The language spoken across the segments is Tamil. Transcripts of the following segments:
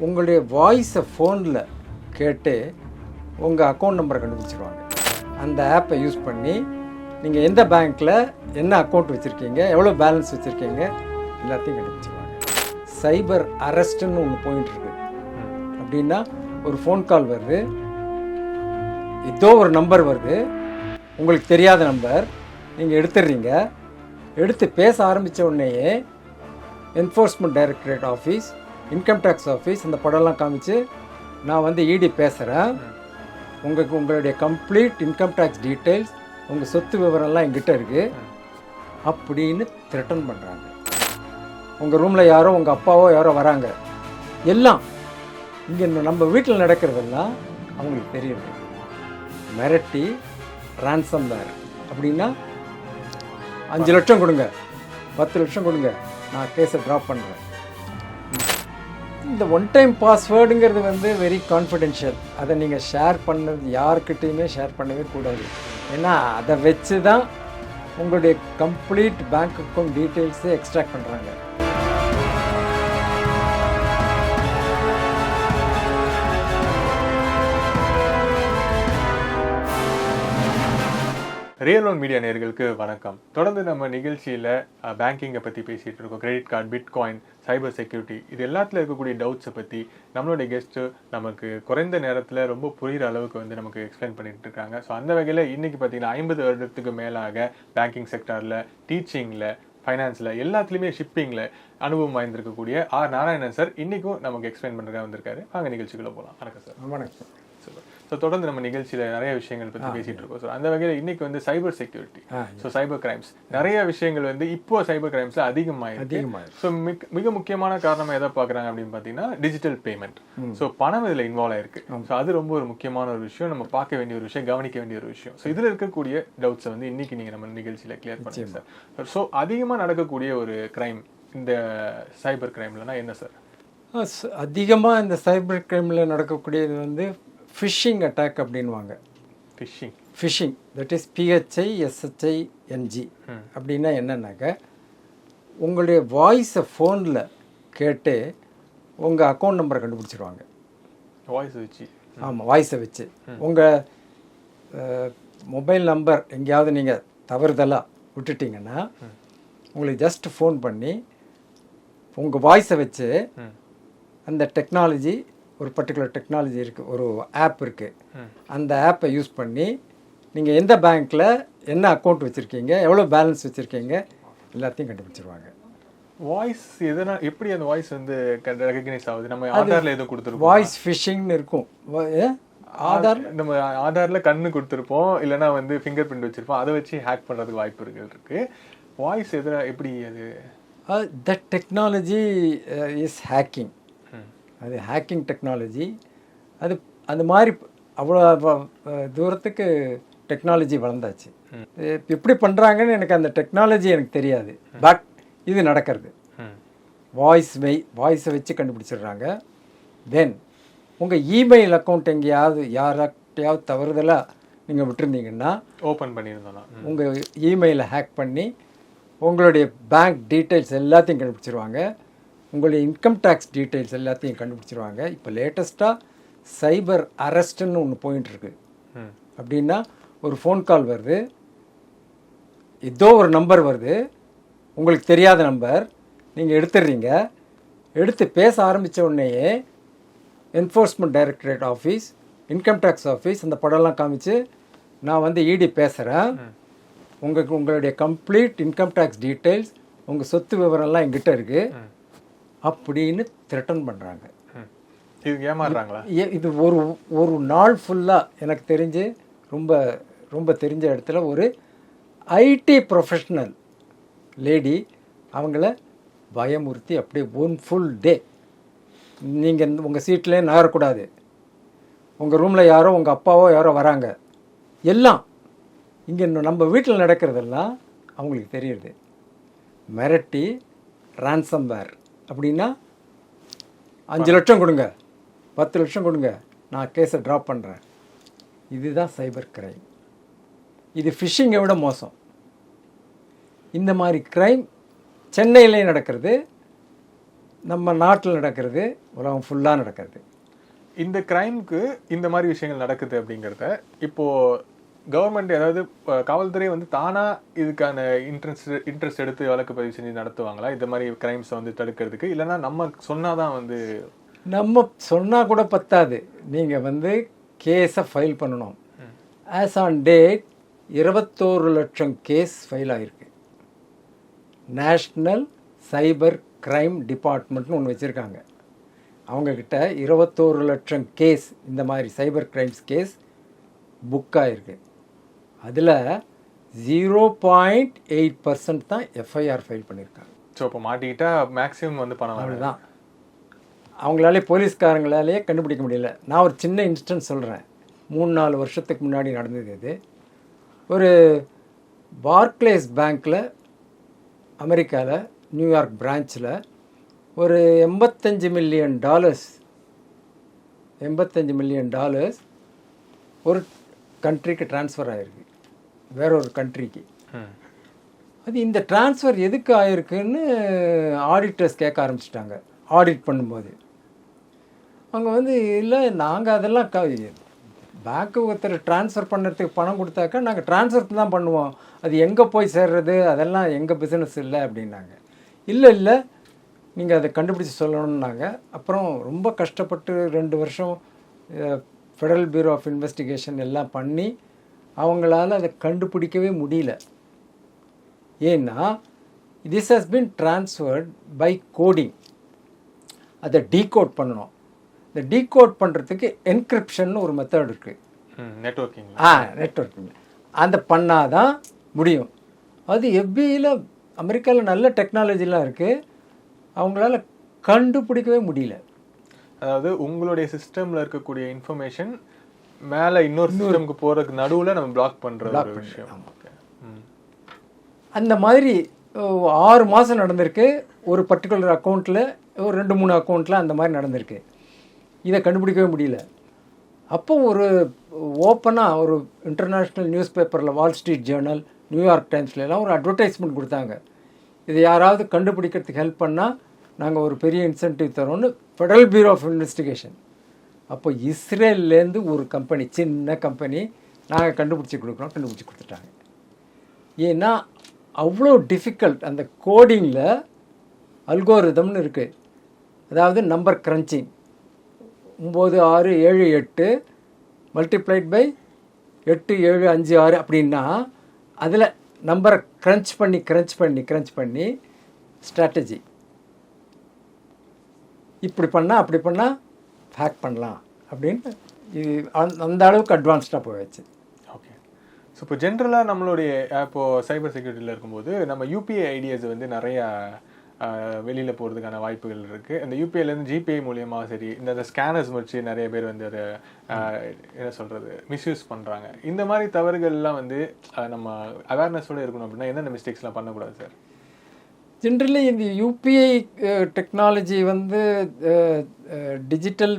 உங்களுடைய வாய்ஸை ஃபோனில் கேட்டு உங்கள் அக்கௌண்ட் நம்பரை கண்டுபிடிச்சிருவாங்க. அந்த ஆப்பை யூஸ் பண்ணி நீங்கள் எந்த பேங்க்கில் என்ன அக்கௌண்ட் வச்சுருக்கீங்க எவ்வளோ பேலன்ஸ் வச்சுருக்கீங்க எல்லாத்தையும் கண்டுபிடிச்சிருவாங்க. சைபர் அரெஸ்ட்டுன்னு ஒன்று போயிட்டு இருக்கு. அப்படின்னா ஒரு ஃபோன் கால் வருது. ஏதோ ஒரு நம்பர் வருது. உங்களுக்கு தெரியாத நம்பர் நீங்கள் எடுத்துடுறீங்க. எடுத்து பேச ஆரம்பித்த உடனேயே enforcement directorate office income tax office இந்த படம்லாம் காமிச்சு நான் வந்து இடி பேசுகிறேன் உங்களுக்கு உங்களுடைய கம்ப்ளீட் இன்கம் டேக்ஸ் டீட்டெயில்ஸ் உங்கள் சொத்து விவரம்லாம் எங்கிட்ட இருக்குது அப்படின்னு த்ரெட்டன் பண்ணுறாங்க உங்கள் ரூமில் யாரோ உங்கள் அப்பாவோ யாரோ வராங்க. எல்லாம் இங்கே நம்ம வீட்டில் நடக்கிறதெல்லாம் அவங்களுக்கு தெரியுது மிரட்டி ransom வேர் அப்படின்னா அஞ்சு லட்சம் கொடுங்க. பத்து லட்சம் கொடுங்க. நான் கேஸை ட்ராப் பண்ணுறேன் இந்த ஒன் டைம் பாஸ்வேர்டுங்கிறது வந்து வெரி கான்ஃபிடென்ஷியல் அதை நீங்கள் ஷேர் பண்ணது யாருக்கிட்டேயுமே ஷேர் பண்ணவே கூடாது. ஏன்னா அதை வச்சு தான் உங்களுடைய கம்ப்ளீட் பேங்க் அக்கௌண்ட் டீட்டெயில்ஸே எக்ஸ்ட்ராக்ட் பண்ணுறாங்க ரியல் ஒன் மீடியா நேர்களுக்கு வணக்கம். தொடர்ந்து நம்ம நிகழ்ச்சியில் பேங்கிங்கை பற்றி பேசிகிட்டு இருக்கோம். Credit card bitcoin cyber security இது எல்லாத்தில் இருக்கக்கூடிய டவுட்ஸை பற்றி நம்மளுடைய கெஸ்ட்டு நமக்கு குறைந்த நேரத்தில் ரொம்ப புரிகிற அளவுக்கு வந்து நமக்கு எக்ஸ்பிளைன் பண்ணிட்டு இருக்காங்க. ஸோ அந்த வகையில் இன்றைக்கி பார்த்தீங்கன்னா ஐம்பது வருடத்துக்கு மேலாக பேங்கிங் செக்டாரில் டீச்சிங்கில் ஃபைனான்ஸில் எல்லாத்துலேயுமே ஷிப்பிங்கில் அனுபவம் வாய்ந்திருக்கக்கூடிய ஆர் நாராயணன் சார் இன்றைக்கும் நமக்கு எக்ஸ்பிளைன் பண்ணுறதுக்காக வந்திருக்காரு. வாங்க நிகழ்ச்சிக்குள்ளே போகலாம் வணக்கம் சார் வணக்கம். சார் ஸோ தொடர்ந்து நம்ம நிகழ்ச்சியில் நிறைய விஷயங்கள் பற்றி பேசிட்டு இருக்கோம் ஸோ அந்த வகையில் இன்னைக்கு வந்து cyber security so cyber crimes நிறைய விஷயங்கள் வந்து இப்போ சைபர் கிரைம்ஸ்ல அதிகமாயிருக்கு. அதிகமாயிருக்கு. ஸோ மிக முக்கியமான காரணம் எதை பார்க்குறாங்க அப்படின்னு பார்த்தீங்கன்னா டிஜிட்டல் பேமெண்ட் ஸோ பணம் இதில் இன்வால்வ் ஆயிருக்கு. ஸோ அது ரொம்ப ஒரு முக்கியமான ஒரு விஷயம். நம்ம பார்க்க வேண்டிய ஒரு விஷயம் கவனிக்க வேண்டிய ஒரு விஷயம். ஸோ இதில் இருக்கக்கூடிய டவுட்ஸை வந்து இன்னைக்கு நீங்கள் நம்ம நிகழ்ச்சியில் கிளியர் பண்ணுங்க சார் ஸோ அதிகமாக நடக்கக்கூடிய ஒரு கிரைம் இந்த சைபர் கிரைம்லனா என்ன சார் அதிகமாக இந்த சைபர் கிரைமில் நடக்கக்கூடியது வந்து ஃபிஷிங் அட்டாக் அப்படின்வாங்க phishing phishing that is P H I S H I N G அப்படின்னா என்னன்னாக்க உங்களுடைய வாய்ஸை ஃபோனில் கேட்டு உங்கள் அக்கௌண்ட் நம்பரை கண்டுபிடிச்சிருவாங்க. வாய்ஸ் வச்சு. ஆமாம் வாய்ஸை வச்சு. உங்கள் மொபைல் நம்பர் எங்கேயாவது நீங்கள் தவறுதலாக விட்டுட்டீங்கன்னா உங்களுக்கு ஜஸ்ட் ஃபோன் பண்ணி உங்கள் வாய்ஸை வச்சு ம் அந்த டெக்னாலஜி ஒரு பர்டிகுலர் டெக்னாலஜி இருக்குது ஒரு ஆப் இருக்குது அந்த ஆப்பை யூஸ் பண்ணி நீங்கள் எந்த பேங்க்கில் என்ன அக்கௌண்ட் வச்சுருக்கீங்க எவ்வளோ பேலன்ஸ் வச்சுருக்கீங்க எல்லாத்தையும் கண்டுபிடிச்சிருவாங்க. வாய்ஸ் எதனா எப்படி அந்த வாய்ஸ் வந்து ரெகக்னைஸ் ஆகுது? நம்ம ஆதார்ல எதுவும் கொடுத்துருக்கோம்? வாய்ஸ் ஃபிஷிங்னு இருக்கும்? ஆதார்? நம்ம ஆதார்ல கண்ணு கொடுத்துருப்போம் இல்லைன்னா வந்து ஃபிங்கர் பிரிண்ட் வச்சிருப்போம் அதை வச்சு ஹேக் பண்றதுக்கு வாய்ப்புகள் இருக்கு வாய்ஸ் எதுனா எப்படி அது? தட் டெக்னாலஜி இஸ் ஹேக்கிங் அது ஹேக்கிங் டெக்னாலஜி அது அந்த மாதிரி அவ்வளோ தூரத்துக்கு டெக்னாலஜி வளர்ந்தாச்சு. எப்படி பண்ணுறாங்கன்னு எனக்கு அந்த டெக்னாலஜி எனக்கு தெரியாது. பட் இது நடக்கிறது. வாய்ஸ் வை வாய்ஸை வச்சு கண்டுபிடிச்சிடுறாங்க. தென் உங்கள் இமெயில் அக்கௌண்ட் எங்கேயாவது யார்கிட்டயாவது தவறுதலாக நீங்கள் விட்டுருந்தீங்கன்னா ஓபன் பண்ணியிருந்தோம். உங்கள் இமெயிலை ஹேக் பண்ணி உங்களுடைய பேங்க் டீட்டெயில்ஸ் எல்லாத்தையும் கண்டுபிடிச்சிருவாங்க. உங்களுடைய இன்கம் டேக்ஸ் டீட்டெயில்ஸ் எல்லாத்தையும் கண்டுபிடிச்சிருவாங்க. இப்போ லேட்டஸ்ட்டாக சைபர் அரெஸ்ட்டுன்னு ஒன்று போயிட்டு இருக்கு. அப்படின்னா ஒரு ஃபோன் கால் வருது. ஏதோ ஒரு நம்பர் வருது. உங்களுக்கு தெரியாத நம்பர் நீங்கள் எடுத்துடுறீங்க. எடுத்து பேச ஆரம்பித்த உடனேயே enforcement directorate office income tax office அந்த படம்லாம் காமிச்சு நான் வந்து இடி பேசுகிறேன் உங்களுக்கு உங்களுடைய கம்ப்ளீட் இன்கம் டேக்ஸ் டீட்டெயில்ஸ் உங்கள் சொத்து விவரம்லாம் எங்கிட்ட இருக்குது அப்படின்னு த்ரெட்டன் பண்ணுறாங்க. இதுக்கு ஏமாறுறாங்களா? இது ஒரு ஒரு நாள் ஃபுல்லாக எனக்கு தெரிஞ்சு ரொம்ப ரொம்ப தெரிஞ்ச இடத்துல ஒரு ஐடி ப்ரொஃபஷ்னல் லேடி அவங்கள பயமுறுத்தி அப்படியே ஒன் ஃபுல் டே நீங்கள் உங்கள் சீட்லேயே நகரக்கூடாது உங்கள் ரூமில் யாரோ உங்கள் அப்பாவோ யாரோ வராங்க. எல்லாம் இங்கே நம்ம வீட்டில் நடக்கிறதெல்லாம் அவங்களுக்கு தெரியுது. மிரட்டி வேர் அப்படின்னா அஞ்சு லட்சம் கொடுங்க. பத்து லட்சம் கொடுங்க. நான் கேஸை ட்ராப் பண்ணுறேன் இதுதான் சைபர் கிரைம் இது ஃபிஷிங்கை விட மோசம். இந்த மாதிரி கிரைம் சென்னையிலே நடக்கிறது நம்ம நாட்டில் நடக்கிறது உலகம் ஃபுல்லாக நடக்கிறது. இந்த கிரைமுக்கு இந்த மாதிரி விஷயங்கள் நடக்குது அப்படிங்கிறத இப்போது கவர்மெண்ட் அதாவது காவல்துறை வந்து தானா இதுக்கான இன்ட்ரெஸ்ட் இன்ட்ரெஸ்ட் எடுத்து வழக்கு பதிவு செஞ்சு நடத்துவாங்களா? இந்த மாதிரி கிரைம்ஸை வந்து தடுக்கிறதுக்கு? இல்லைன்னா நம்ம சொன்னாதான் வந்து நம்ம சொன்னால் கூட பத்தாது. நீங்கள் வந்து கேஸை ஃபைல் பண்ணணும். ஆஸ் ஆன் டேட் இருபத்தோரு லட்சம் கேஸ் ஃபைல் ஆகிருக்கு நேஷ்னல் சைபர் கிரைம் டிபார்ட்மெண்ட்னு ஒன்று வச்சுருக்காங்க. அவங்கக்கிட்ட இருபத்தோரு லட்சம் கேஸ் இந்த மாதிரி சைபர் கிரைம்ஸ் கேஸ் புக் ஆகிருக்கு அதில் ஜீரோ பாயிண்ட் எயிட் பர்சன்ட் தான் எஃப்ஐஆர் ஃபைல் பண்ணியிருக்காங்க ஸோ இப்போ மாட்டிக்கிட்டா மேக்ஸிமம் வந்து பணம் அவ்வளோதான் அவங்களாலே போலீஸ்காரங்களாலேயே கண்டுபிடிக்க முடியல. நான் ஒரு சின்ன இன்ஸ்டன்ஸ் சொல்கிறேன் மூணு நாலு வருஷத்துக்கு முன்னாடி நடந்தது இது ஒரு பார்க்லேஸ் பேங்க்கில் அமெரிக்காவில் நியூயார்க் பிரான்ச்சில் ஒரு எண்பத்தஞ்சு மில்லியன் டாலர்ஸ் எண்பத்தஞ்சு மில்லியன் டாலர்ஸ் ஒரு கண்ட்ரிக்கு ட்ரான்ஸ்ஃபர் ஆகிருக்கு வேற ஒரு கண்ட்ரிக்கு. அது இந்த ட்ரான்ஸ்ஃபர் எதுக்கு ஆயிருக்குன்னு ஆடிட்டர்ஸ் கேட்க ஆரம்பிச்சிட்டாங்க ஆடிட் பண்ணும்போது. அவங்க வந்து இல்லை நாங்கள் அதெல்லாம் க பேங்க்கு ஒருத்தர் ட்ரான்ஸ்ஃபர் பண்ணுறதுக்கு பணம் கொடுத்தாக்கா நாங்கள் ட்ரான்ஸ்ஃபர் தான் பண்ணுவோம். அது எங்கே போய் சேர்றது? அதெல்லாம் எங்கள் பிஸ்னஸ் இல்லை அப்படின்னாங்க. இல்லை இல்லை நீங்கள் அதை கண்டுபிடிச்சி சொல்லணும்னாங்க. அப்புறம் ரொம்ப கஷ்டப்பட்டு ரெண்டு வருஷம் ஃபெடரல் பியூரோ ஆஃப் இன்வெஸ்டிகேஷன் எல்லாம் பண்ணி அவங்களால அதை கண்டுபிடிக்கவே முடியல. ஏன்னா this has been transferred by coding அதை டீகோட் பண்ணணும். இந்த டீகோட் பண்ணுறதுக்கு என்கிரிப்ஷன் ஒரு மெத்தட் இருக்குது ம் நெட்ஒர்க்கிங் ஆ நெட்ஒர்க்கிங் அந்த பண்ணாதான் முடியும். அது எஃபியில் அமெரிக்காவில் நல்ல டெக்னாலஜிலாம் இருக்குது அவங்களால கண்டுபிடிக்கவே முடியல. அதாவது உங்களுடைய சிஸ்டம்ல இருக்கக்கூடிய இன்ஃபர்மேஷன் மேல இன்னொரு சிஸ்டம்க்கு போறதுக்கு நடுவுல நம்ம பிளாக் பண்ற ஒரு விஷயம். அந்த மாதிரி ஆறு மாதம் நடந்திருக்கு. ஒரு பர்டிகுலர் அக்கௌண்ட்டில் ஒரு ரெண்டு மூணு அக்கௌண்ட்டில் அந்த மாதிரி நடந்திருக்கு. இதை கண்டுபிடிக்கவே முடியல. அப்போ ஒரு ஓப்பனாக ஒரு இன்டர்நேஷ்னல் நியூஸ் பேப்பரில் வால் ஸ்ட்ரீட் ஜேர்னல் நியூயார்க் டைம்ஸ்ல எல்லாம் ஒரு அட்வர்டைஸ்மெண்ட் கொடுத்தாங்க. இது யாராவது கண்டுபிடிக்கிறதுக்கு ஹெல்ப் பண்ணால் நாங்கள் ஒரு பெரிய இன்சென்டிவ் தரோன்னு ஃபெடரல் பியூரோ ஆஃப் இன்வெஸ்டிகேஷன் அப்போ இஸ்ரேல்லேருந்து ஒரு கம்பெனி சின்ன கம்பெனி நாங்கள் கண்டுபிடிச்சி கொடுக்குறோம் கண்டுபிடிச்சி கொடுத்துட்டாங்க. ஏன்னா அவ்வளோ டிஃபிகல்ட் அந்த கோடிங்கில் அல்கோரிதம்னு இருக்குது அதாவது நம்பர் crunching. ஒம்பது ஆறு ஏழு எட்டு மல்டிப்ளைட் பை எட்டு ஏழு அஞ்சு ஆறு அப்படின்னா அதில் நம்பரை க்ரன்ச் பண்ணி க்ரன்ச் பண்ணி க்ரன்ச் பண்ணி ஸ்ட்ராட்டஜி இப்படி பண்ணால் அப்படி பண்ணால் ஹேக் பண்ணலாம் அப்படின்னு இது அந்த- அந்த அளவுக்கு அட்வான்ஸ்டாக போயாச்சு. ஓகே ஸோ இப்போ ஜென்ரலாக நம்மளுடைய இப்போது சைபர் செக்யூரிட்டியில் இருக்கும்போது நம்ம யூபிஐ ஐடியாஸ் வந்து நிறையா வெளியில் போகிறதுக்கான வாய்ப்புகள் இருக்குது அந்த யூபிஐலேருந்து ஜிபிஐ மூலியமாக சரி இந்த அந்த ஸ்கேனர்ஸ் வச்சு நிறைய பேர் வந்து அதை என்ன சொல்கிறது மிஸ்யூஸ் பண்ணுறாங்க இந்த மாதிரி தவறுகள்லாம் வந்து நம்ம அவேர்னஸோடு இருக்கணும் அப்படின்னா என்னென்ன மிஸ்டேக்ஸ்லாம் பண்ணக்கூடாது சார் ஜென்ரலி இந்த யூபிஐ டெக்னாலஜி வந்து டிஜிட்டல்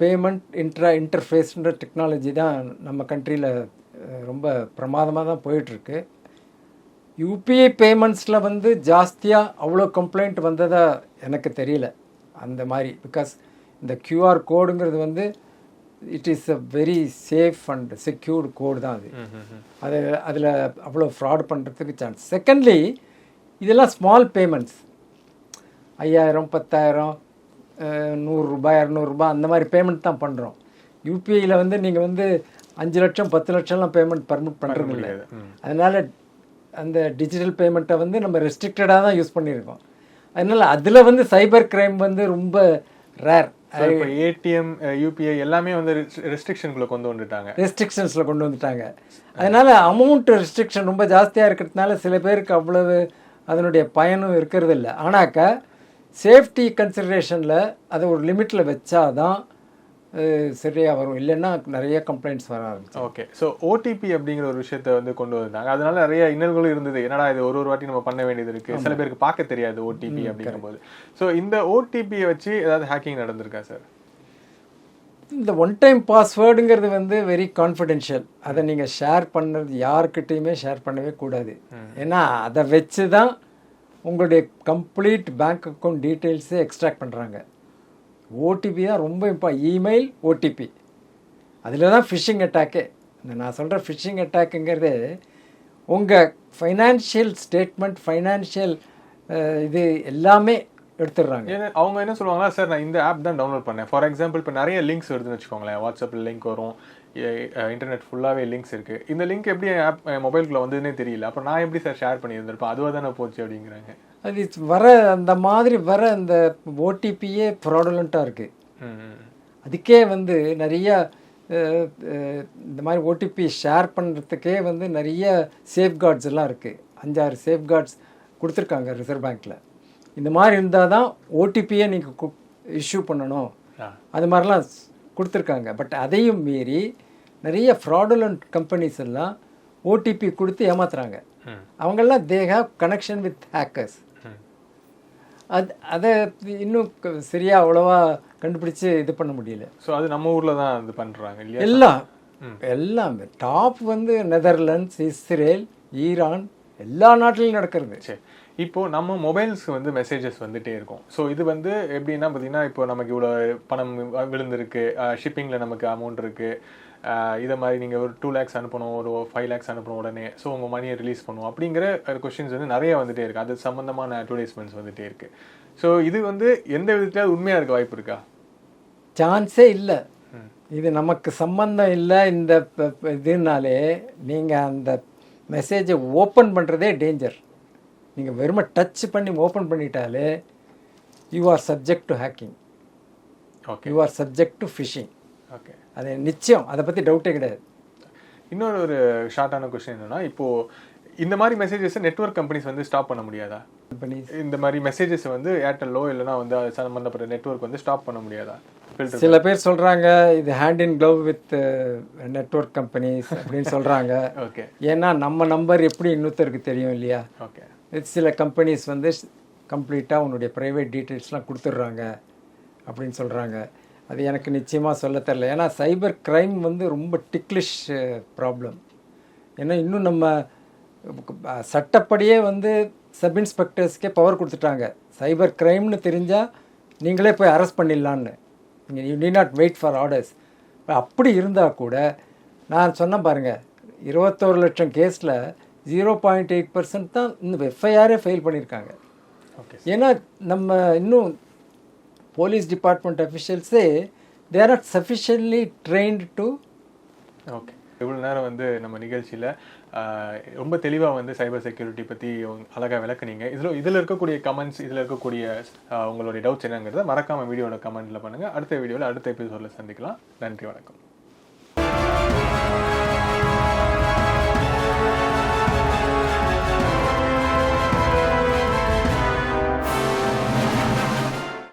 பேமெண்ட் இன்ட்ரா இன்டர்ஃபேஸ்ன்ற டெக்னாலஜி தான் நம்ம கண்ட்ரியில் ரொம்ப பிரமாதமாக தான் போயிட்டுருக்கு. யூபிஐ பேமெண்ட்ஸில் வந்து ஜாஸ்தியாக அவ்வளோ கம்ப்ளைண்ட் வந்ததா எனக்கு தெரியல. அந்த மாதிரி பிகாஸ் இந்த கியூஆர் கோடுங்கிறது வந்து it is a very safe and secured code தான் அது. அது அதில் அவ்வளோ ஃப்ராட் பண்ணுறதுக்கு சான்ஸ் செகண்ட்லி இதெல்லாம் ஸ்மால் பேமெண்ட்ஸ் ஐயாயிரம் பத்தாயிரம் நூறுரூபா இரநூறுபா அந்த மாதிரி பேமெண்ட் தான் பண்ணுறோம் யூபிஐயில் வந்து நீங்கள் வந்து அஞ்சு லட்சம் பத்து லட்சம்லாம் பேமெண்ட் பர்மிட் பண்ணுறது இல்லை. முடியாது. அதனால் அந்த டிஜிட்டல் பேமெண்ட்டை வந்து நம்ம ரெஸ்ட்ரிக்டடாக தான் யூஸ் பண்ணியிருக்கோம். அதனால் அதில் வந்து சைபர் கிரைம் வந்து ரொம்ப ரேர் இப்போ ஏடிஎம் யூபிஐ எல்லாமே வந்து ரெஸ்ட்ரிக்ஷனுக்குள்ளே கொண்டு வந்துட்டாங்க. ரெஸ்ட்ரிக்ஷன்ஸில் கொண்டு வந்துட்டாங்க. அதனால் அமௌண்ட் ரெஸ்ட்ரிக்ஷன் ரொம்ப ஜாஸ்தியாக இருக்கிறதுனால சில பேருக்கு அவ்வளவு அதனுடைய பயனும் இருக்கிறது இல்லை ஆனாக்கா சேஃப்டி கன்சிடரேஷனில் அதை ஒரு லிமிட்டில் வச்சாதான் அஹ், சரியா வரும். இல்லைன்னா நிறைய கம்ப்ளைண்ட்ஸ் வர ஆரம்பிச்சு ஓகே. ஸோ ஓடிபி அப்படிங்கிற ஒரு விஷயத்த வந்து கொண்டு வந்தாங்க. அதனால நிறைய இன்னல்களும் இருந்தது. என்னடா இது ஒரு ஒரு வாட்டி நம்ம பண்ண வேண்டியது இருக்கு. சில பேருக்கு பார்க்க தெரியாது ஓடிபி அப்படிங்கும்போது. ஸோ இந்த ஓடிபியை வச்சு ஏதாவது ஹேக்கிங் நடந்திருக்கா சார் இந்த ஒன் டைம் பாஸ்வேர்டுங்கிறது வந்து வெரி கான்ஃபிடென்ஷியல் அதை நீங்கள் ஷேர் பண்ணுறது யார்கிட்டயுமே ஷேர் பண்ணவே கூடாது. ஏன்னா அதை வச்சு தான் உங்களுடைய கம்ப்ளீட் பேங்க் அக்கௌண்ட் டீட்டெயில்ஸே எக்ஸ்ட்ராக்ட் பண்ணுறாங்க ஓடிபி தான் ரொம்ப இப்போ இமெயில் ஓடிபி அதில் தான் ஃபிஷிங் அட்டாக்கே இந்த நான் சொல்கிற ஃபிஷிங் அட்டாக்குங்கிறது உங்கள் ஃபைனான்ஷியல் ஸ்டேட்மெண்ட் ஃபைனான்ஷியல் இது எல்லாமே எடுத்துடுறாங்க. ஏன்னா அவங்க என்ன சொல்லுவாங்களா சார் நான் இந்த ஆப் தான் டவுன்லோட் பண்ணேன். ஃபார் எக்ஸாம்பிள் இப்போ நிறைய லிங்க்ஸ் வருதுன்னு வச்சுக்கோங்களேன். வாட்ஸ்அப்பில் லிங்க் வரும். இன்டர்நெட் ஃபுல்லாகவே லிங்க்ஸ் இருக்குது இந்த லிங்க் எப்படி ஆப் மொபைலுக்குள்ள வந்ததுன்னே தெரியல. அப்புறம் நான் எப்படி சார் ஷேர் பண்ணியிருந்திருப்பேன்? அதுவாக தானே போச்சு அப்படிங்கிறாங்க. அது வர அந்த மாதிரி வர அந்த ஓடிபியே ஃப்ராடுலண்ட்டாக இருக்குது. அதுக்கே வந்து நிறைய இந்த மாதிரி ஓடிபி ஷேர் பண்ணுறதுக்கே வந்து நிறைய சேஃப்கார்ட்ஸ் எல்லாம் இருக்குது அஞ்சாறு சேஃப்கார்ட்ஸ் கொடுத்துருக்காங்க ரிசர்வ் பேங்க்கில் இந்த மாதிரி இருந்தால் தான் ஓடிபியை நீங்கள் இஷ்யூ பண்ணணும். அது மாதிரிலாம் கொடுத்துருக்காங்க. பட் அதையும் மீறி நிறைய ஃப்ராடுலண்ட் கம்பெனிஸ் எல்லாம் ஓடிபி கொடுத்து ஏமாத்துறாங்க. அவங்கெல்லாம் they have connection with hackers அது அதை இன்னும் க- சரியா அவ்வளோவா கண்டுபிடிச்சு இது பண்ண முடியல. ஸோ அது நம்ம ஊரில் தான் இது பண்ணுறாங்க இல்லையா? எல்லாம். எல்லாமே. டாப் வந்து நெதர்லாண்ட்ஸ் இஸ்ரேல் ஈரான் எல்லா நாட்டிலையும் நடக்கிறது. சரி இப்போ நம்ம மொபைல்ஸ்க்கு வந்து மெசேஜஸ் வந்துட்டே இருக்கும். ஸோ இது வந்து எப்படின்னா பார்த்தீங்கன்னா இப்போ நமக்கு இவ்வளோ பணம் விழுந்திருக்கு ஷிப்பிங்கில் நமக்கு அமௌண்ட் இருக்கு. ஆஹ் இதை மாதிரி நீங்கள் ஒரு டூ லேக்ஸ் அனுப்பணும் ஒரு ஃபைவ் லேக்ஸ் அனுப்பணும் உடனே. ஸோ உங்கள் மணியை ரிலீஸ் பண்ணுவோம். அப்படிங்கிற கொஷின்ஸ் வந்து நிறைய வந்துட்டே இருக்கு. அது சம்மந்தமான அட்வர்டைஸ்மெண்ட்ஸ் வந்துட்டே இருக்கு. ஸோ இது வந்து எந்த விதத்தில் உண்மையாக இருக்க வாய்ப்பு இருக்கா? சான்ஸே இல்லை. இது நமக்கு சம்பந்தம் இல்லை. இந்த இதுனாலே நீங்கள் அந்த மெசேஜை ஓப்பன் பண்ணுறதே டேஞ்சர் நீங்கள் வெறுமை டச் பண்ணி open பண்ணிட்டாலே you are subject to hacking okay you are subject to phishing okay அது நிச்சயம். அதை பற்றி டவுட்டே கிடையாது. இன்னொரு ஒரு ஷார்ட்டான கொஸ்டின் என்னன்னா இப்போ இந்த மாதிரி மெசேஜஸ் நெட்வொர்க் கம்பெனிஸ் வந்து ஸ்டாப் பண்ண முடியாதா? கம்பெனிஸ் இந்த மாதிரி மெசேஜஸ் வந்து ஏர்டெல்லோ இல்லைனா வந்து அது சம்மந்தப்பட்ட நெட்வொர்க் வந்து ஸ்டாப் பண்ண முடியாதா? சில பேர் சொல்கிறாங்க இது hand in glove with network companies அப்படின்னு சொல்கிறாங்க ஓகே ஏன்னா நம்ம நம்பர் எப்படி இன்னொருத்தருக்கு தெரியும் இல்லையா? ஓகே சில கம்பெனிஸ் வந்து கம்ப்ளீட்டாக உன்னுடைய ப்ரைவேட் டீட்டெயில்ஸ்லாம் கொடுத்துட்றாங்க அப்படின்னு சொல்கிறாங்க அது எனக்கு நிச்சயமாக சொல்ல தெரில ஏன்னா சைபர் க்ரைம் வந்து ரொம்ப டிக்லிஷ் ப்ராப்ளம் ஏன்னா இன்னும் நம்ம சட்டப்படியே வந்து சப் இன்ஸ்பெக்டர்ஸ்க்கே பவர் கொடுத்துட்டாங்க. சைபர் க்ரைம்னு தெரிஞ்சால் நீங்களே போய் arrest பண்ணிடலான்னு. You need not wait for orders அப்படி இருந்தால் கூட நான் சொன்னேன் பாருங்கள் இருபத்தோரு லட்சம் கேஸில் ஜீரோ பாயிண்ட் எயிட் பர்சன்ட் தான் இன்னும் எஃப்ஐஆரே ஃபைல் பண்ணியிருக்காங்க ஓகே ஏன்னா நம்ம இன்னும் police department அஃபிஷியல்ஸே they are not sufficiently trained to okay வந்து நம்ம நிகழ்ச்சியில் ரொம்ப தெளிவாக வந்து சைபர் செக்யூரிட்டி பற்றி அழகாக விளக்குனீங்க. இதில் இதில் இருக்கக்கூடிய கமெண்ட்ஸ் இதில் இருக்கக்கூடிய உங்களுடைய டவுட்ஸ் என்னங்கிறத மறக்காமல் வீடியோட கமெண்ட்டில் பண்ணுங்கள் அடுத்த வீடியோவில் அடுத்த எபிசோடில் சந்திக்கலாம். நன்றி வணக்கம்.